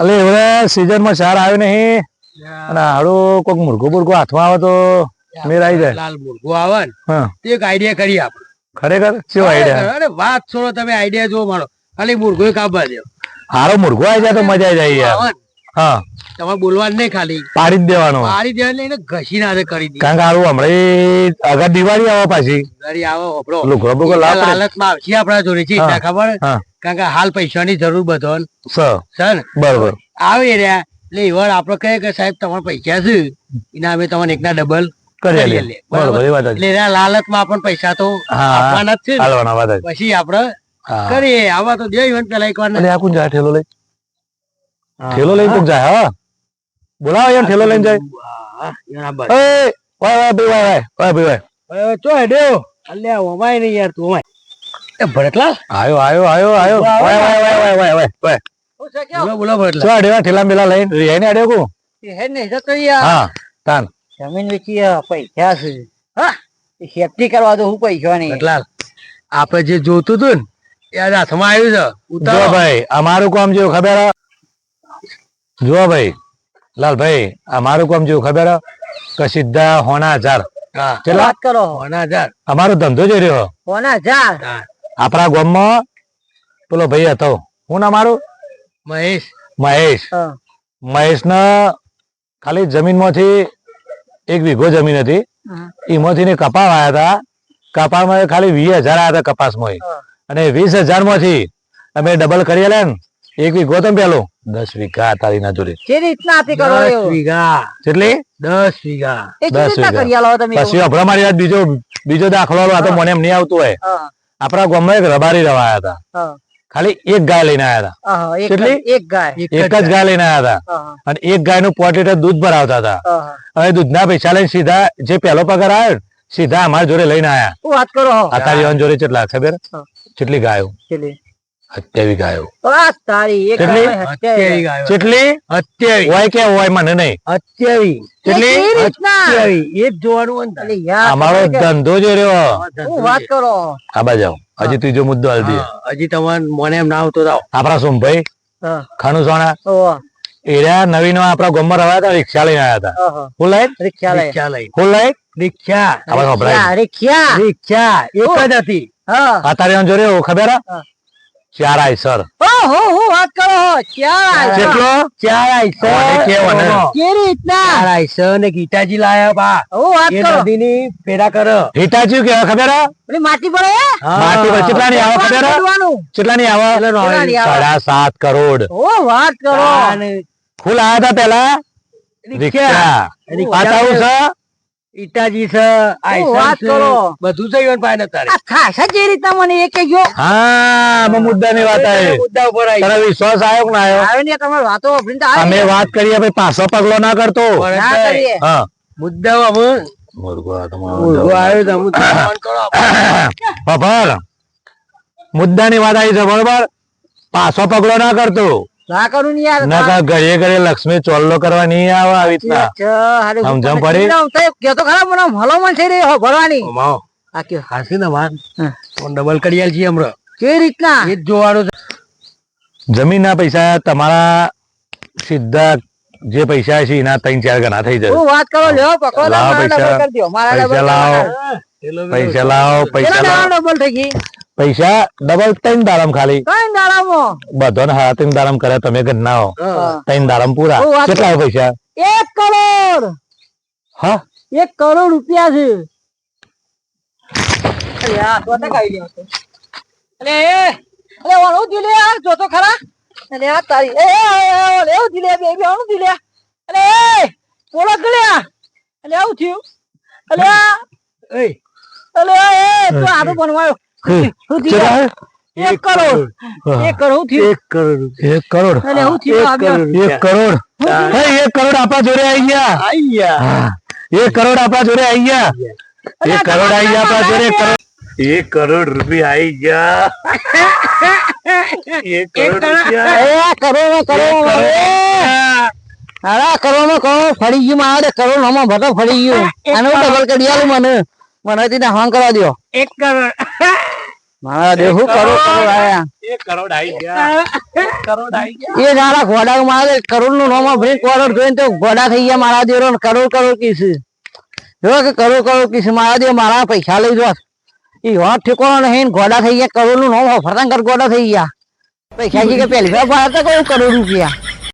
એટલે હવે season માં સાર આવ્યો નહીં. અને હાડો કોઈક મુર્ગો બુર્ગો હાથમાં આવે તો મેર આવી જાય. લાલ મુર્ગો આવે ને તે એક આઈડિયા કરી આપણે ખરેખર? કેવો આઈડિયા અરે વાત છોડો તમે આઈડિયા જો મારો. ખાલી મુર્ગો કાપવા દો હારો મુર્ગો આવી જાય તો મજા આવી જાય યાર. હા. તમારે બોલવાનું નહીં ખાલી. પાડી જ દેવાનો. પાડી દેવાનું એને ઘસી ના કરી દે. કારણ કે હારું હમણાં આગળ દિવાળી આવે પાછી. દિવાળી આવો આપડો લુગડો બુગડો લાવમાં આવશે આપણા જોડે છે હા. ખબર? હા. કારણ કે હાલ પૈસાની જરૂર બધો બરોબર. આવી રહ્યા. એટલે એવાર આપડે કહે કે સાહેબ તમારા પૈસા છે એના અમે તમને એકના ડબલ કરી કરીએ લે. લે. બરોબર એ વાત જ. એટલે એના લાલચમાં પણ પૈસા તો આપવાના જ છે. પછી આપડે કરીએ. આવા તો દેવ ઇવન પેલા એક વાર જાય? ઠેલો લઈ? ઠેલો લઈને કોક જાય? હા. બોલાવો યાર ઠેલો લઈને જાય. વાય વાય ભાઈ વાય વાય વાય ભાઈ વાય. ચો હેડ્યો. અલ્યા ઓમાય નહીં યાર તું ઓમાય. એ ભરતલાલ? આયો આયો આયો આયો. વાય વાય વાય વાય વાય વાય વાય બોલો બોલો ભરતલાલ. ચો આડ્યો ઠેલા મેલા લઈને? રેને આડ્યો કો? હા તાન. જમીન વેચી પૈસા છે. હા ખેતી કરવા તો હું પૈસા નહીં. ભરતલાલ આપડે જે જોતું હતું ને એ હાથમાં આવ્યું છે. ઉતારો. ભાઈ અમારું કામ જેવું ખબર? જો ભાઈ લાલભાઈ અમારું કામ જેવું ખબર? કે સીધા હોના હજાર. કેટલા? વાત કરો. હોના હજાર. અમારો ધંધો જ રહ્યો. હોના જા હા. આપણા ગામમાં પેલો ભાઈ હતો. હું ના મારું? મહેશ. મહેશ. મહેશ ના ખાલી જમીનમાંથી એક વીઘો જમીન હતી. એમાંથી ને કપા આવ્યા હતા. કપામાં ખાલી વીસ હજાર આવ્યા હતા કપાસમાં. અને વીસ હજારમાંથી અમે ડબલ કરી લે ને. એક વીઘો તમે પેલો. દસ વીઘા તારી ના જોડે. જે રીતના આપી કરો દસ વીઘા. કેટલી દસ વીઘા. દસ વીઘા. પછી અભરા મારી વાત બીજો બીજો દાખલો આ તો મને એમ નહીં આવતું હોય. હા, આપણા ગામમાં એક રબારી રવાયા હતા. ખાલી એક ગાય લઈને આવ્યા હતા. એક કેટલી? એક ગાય. એક જ ગાય. લઈને આવ્યા હતા. અને એક ગાયનું પોટ લીટર દૂધ ભરાવતા હતા. હવે દૂધ ના દૂધના પૈસા લઈને સીધા જે પેલો પગાર આવ્યો સીધા અમારા જોડે લઈને આયા. વાત કરો અત્યારે જોડે કેટલા ખબર? કેટલી ગાયો. અત્યાવી ગાયો. તારી એક કેટલી? અત્યાવી હોય કે હોય મને નહીં. અત્યાવી કેટલી? અત્યાવી એ જ જોવાનું અમારો ધંધો જો રહ્યો. વાત કરો? આ જાઓ હજી ત્રીજો મુદ્દો હાલ હજી તમારે મને એમ ના આવતો જાઓ આપણા સોમભાઈ હા, ખાનુ સોણા ઓહો, નવીન આપણા ગોમર આવ્યા હતા રિક્ષા લઈને આવ્યા હતા. Full light? રિક્ષા લઈ. રિક્ષા લઈ. Full light? રિક્ષા. રિક્ષા, રિક્ષા. એક જ હતી. અત્યારે જોડે ખબર હે? હા. ચાર આય ઓહો, હું વાત કરો ચાર. કેટલો? ચાર આઈસર કોને કેવો ને? કે રીતના? ચાર આઈસર ને ગીતાજી લાયા બા. હું વાત કરો. નદીની પેડા કર. હિટાચી કે ખબર પેલી માટી પડે હે? માટી પર કેટલાની આવે વાત ખબર હે? ની કેટલાની આવે? સાડા સાત કરોડ. ઓ વાત કરો. ફૂલ આયા હતા પેલા રિક્ષા. પાછા આવું છે ઈટાજી છે વાત કરો. બધું છે ઈવન પાસે તારે. ખાસ જે રીતના મને એ કહેજો હા મુદ્દા ની વાત આવી. મુદ્દા ઉપર આવી. તને વિશ્વાસ આવ્યો કે ના આવ્યો? આવે ને તમારી વાતો તો અમે વાત કરીએ ભાઈ પાછો પગલો ના કરતો. ના કરીએ. હા? મુદ્દા અમે મુર્ગો આવ્યો તો મુદ્દા ફોન કરો બાપર મુદ્દાની વાત આવી છે બરોબર? પાછો પગલો ના કરતો. ના કરું યાર. ના ઘડીએ ઘડીએ લક્ષ્મી ચોલ્લો કરવા નહીં આવે આવી રીતના. અચ્છા, હારે હું સમજણ પડી? સમજાવું તો ખરા મને ભલામણ થઈ રહી ભરવાની. અમાવો આ કયો? હાસી ને વાત ડબલ કરી છીએ હમણાં. કેવી રીતના? એ જોવાનું જમીનના પૈસા તમારા સીધા જે પૈસા છે એના ત્રણ ચાર ગણા થઈ જાય વાત કરો લ્યો પકડો પૈસા. પૈસા લાવો. પૈસા લાવો પૈસા ડબલ થઈ ગઈ? પૈસા ડબલ ત્રણ દારામ ખાલી. દાડામાં. બધો ને હા ત્રણ દારમ કરે તમે ઘર ના ત્રણ દારમ પૂરા. કેટલા પૈસા? એક કરોડ. હા? એક કરોડ રૂપિયા છે. અરે. અરે ઓલું દિલે આ જોતો ખરા. અરે આ તારી એ એ, એ, ઓલે એવું દિલે બે બે ઓલું દિલે અરે એ પોળો ગળ્યા. અરે આવું થયું. અરે અરે એ. તો આરું બનવાયો? એક કરોડ. એક કરોડ એક કરોડ એક કરોડ? અરે હું થયું આ બે? એક કરોડ? હે, એક કરોડ આપણા જોડે આવી ગયા. આઈ ગયા એક કરોડ આપણા જોડે આવી ગયા. એક કરોડ આવી ગયા આપણા જોડે કરોડ. એક કરોડ રૂપિયા આવી ગયા. એક કરોડ રૂપિયા. કરોડ કરોડ. અરે કરોડ નો કરોડ ફરી ગયું મારે. કરોડ નો ભટો ફરી ગયું. આનો ડબલ કરી આલું મને. મને તીને હાંગ કરવા દ્યો. એક કરોડ. મારા દેવ શું કરોડ કરોડ આયા એક કરોડ આવી ગયા. કરોડ આવી ગયા. એ નાના ઘોડા મારે કરોડનું નામ ભરી કરોડ જોઈને તો ઘોડા થઈ ગયા મારા દેવ કરોડ કરોડ કીસ. જો કે કરોડ કરોડ કીસ મારા દેવ મારા પૈસા લઈ જો એ હોટ ઠેકોણો નહીં ઘોડા થઈ ગયા કરોડનું નામ ફરતા કર ગોડા થઈ ગયા. પૈસા કી કે પહેલી વાર કોઈ કરોડ રૂપિયા?